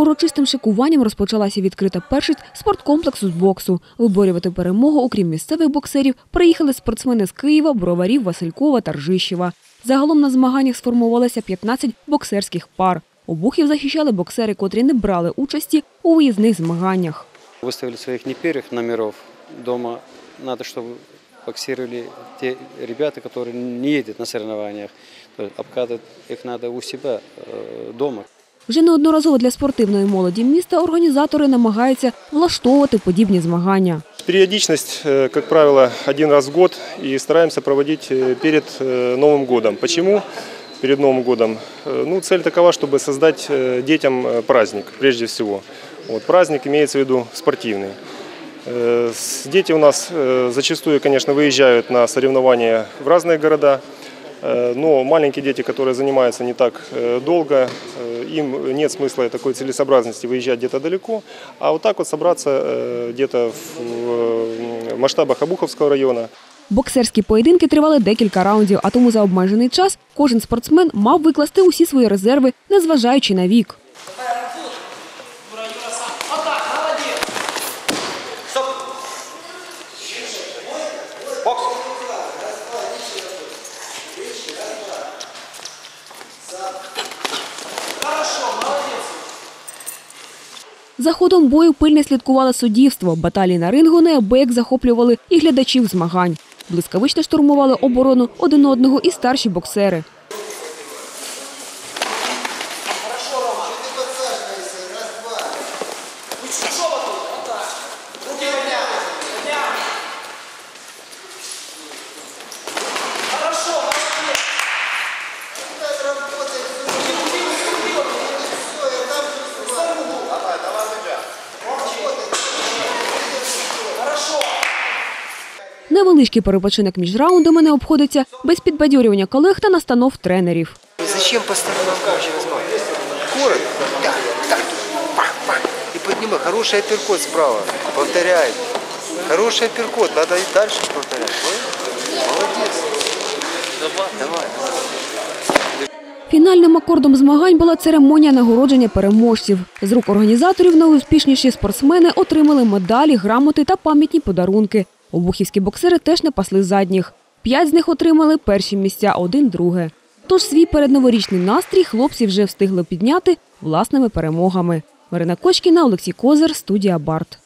Урочистим шикуванням розпочалася відкрита першість спорткомплексу з боксу. Виборювати перемогу, окрім місцевих боксерів, приїхали спортсмени з Києва, Броварів, Василькова та Ржищева. Загалом на змаганнях сформувалося 15 боксерських пар. Обухів захищали боксери, котрі не брали участі у виїзних змаганнях. Выставили своих не первых номеров. Дома надо, чтобы боксировали те ребята, которые не едут на соревнованиях. То есть обкатывать их надо у себя э, дома. Вже неодноразово для спортивної молоді міста організатори намагаються влаштовувати подібні змагання. Периодичность, э, как правило, один раз в год и стараемся проводить э, перед э, Новым годом. Почему перед Новым годом? Э, Ну, цель такова, чтобы создать э, детям э, праздник, прежде всего. Вот, праздник имеется в виду спортивный. Э, с- Дети у нас э, зачастую, конечно, выезжают на соревнования в разные города, э, но маленькие дети, которые занимаются не так э, долго, э, им нет смысла и такой целесообразности выезжать где-то далеко, а вот так вот собраться э, где-то в э, масштабах Обуховского района, Боксерські поєдинки тривали декілька раундів, а тому за обмежений час кожен спортсмен мав викласти усі свої резерви, незважаючи на вік. За ходом бою пильне слідкувало суддівство. Баталії на рингу неабияк захоплювали і глядачів змагань. Блискавично штурмували оборону один одного і старші боксери. Невеличкий перепочинок між раундами не обходиться без підбадьорювання колег та настанов тренерів. Зачем по сторонам вообще размахивать? Коротко. Так, так. Пах, пах. И поднимай. Хороший апперкот справа. Повторяй. Хороший апперкот. Надо и дальше повторять. Понял? Молодец. Давай. Давай. Фінальним акордом змагань була церемонія нагородження переможців. З рук організаторів найуспішніші спортсмени отримали медалі, грамоти та пам'ятні подарунки. Обухівські боксери теж не пасли задніх. П'ять з них отримали перші місця, один друге. Тож свій передноворічний настрій хлопці вже встигли підняти власними перемогами. Марина Кочкіна, Олексій Козир, студія Барт.